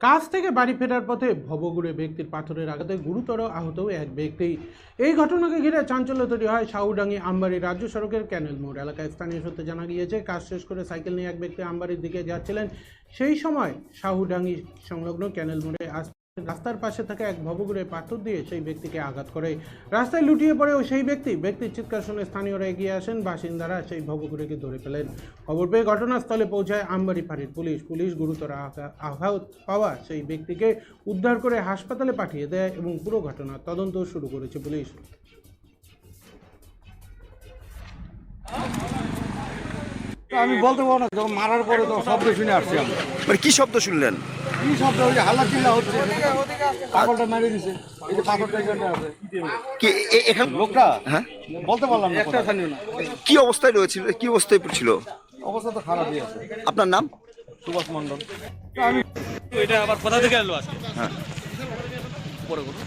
কাজ থেকে বাড়ি ফেরার পথে ভবঘুরে ব্যক্তির পাথরের আঘাতে গুরুতর আহত এক ব্যক্তি। এই ঘটনাকে ঘিরে চাঞ্চল্য তৈরি হয় শাহুডাঙ্গি আমবাড়ি রাজ্য সড়কের ক্যানেল মোড়। এলাকায় স্থানীয় সূত্রে জানা গিয়েছে, কাজ শেষ করে সাইকেল নিয়ে এক ব্যক্তি আমবাড়ির দিকে যাচ্ছিলেন। সেই সময় শাহুডাঙ্গি সংলগ্ন ক্যানেল মোড়ে আস- রাস্তার পাশে থাকা এক ভবঘুরে পাথর দিয়ে সেই ব্যক্তিকে আঘাত করে। রাস্তায় লুটিয়ে পড়েও সেই ব্যক্তি। ব্যক্তির চিৎকার শুনে স্থানীয়রা এগিয়ে আসেন। বাসিন্দারা সেই ভবঘুরেকে ধরে ফেলেন। খবর পেয়ে ঘটনাস্থলে পৌঁছায় আমবাড়ি ফাঁড়ির পুলিশ। পুলিশ গুরুতর আঘা- আঘাত পাওয়া সেই ব্যক্তিকে উদ্ধার করে হাসপাতালে পাঠিয়ে দেয় এবং পুরো ঘটনার তদন্ত শুরু করেছে পুলিশ। আমি বলতে পারব না যখন মারার পরে তো শব্দ শুনে আসছি আমি মানে কি শব্দ শুনলেন? কি শব্দ ওই যে হাল্লা চিল্লা হচ্ছে পাগলটা মেরে দিছে। এই যে পাথরটা এখানটা আছে। কি এখানে লোকটা? হ্যাঁ? বলতে পারলাম না একটা স্থানীয় না। কি অবস্থায় রয়েছিল কি অবস্থায় ছিল অবস্থা তো খারাপই আছে। আপনার নাম? সুভাষ মন্ডল তো এটা আবার কোথা থেকে এলো আজকে? হ্যাঁ। পরে করুন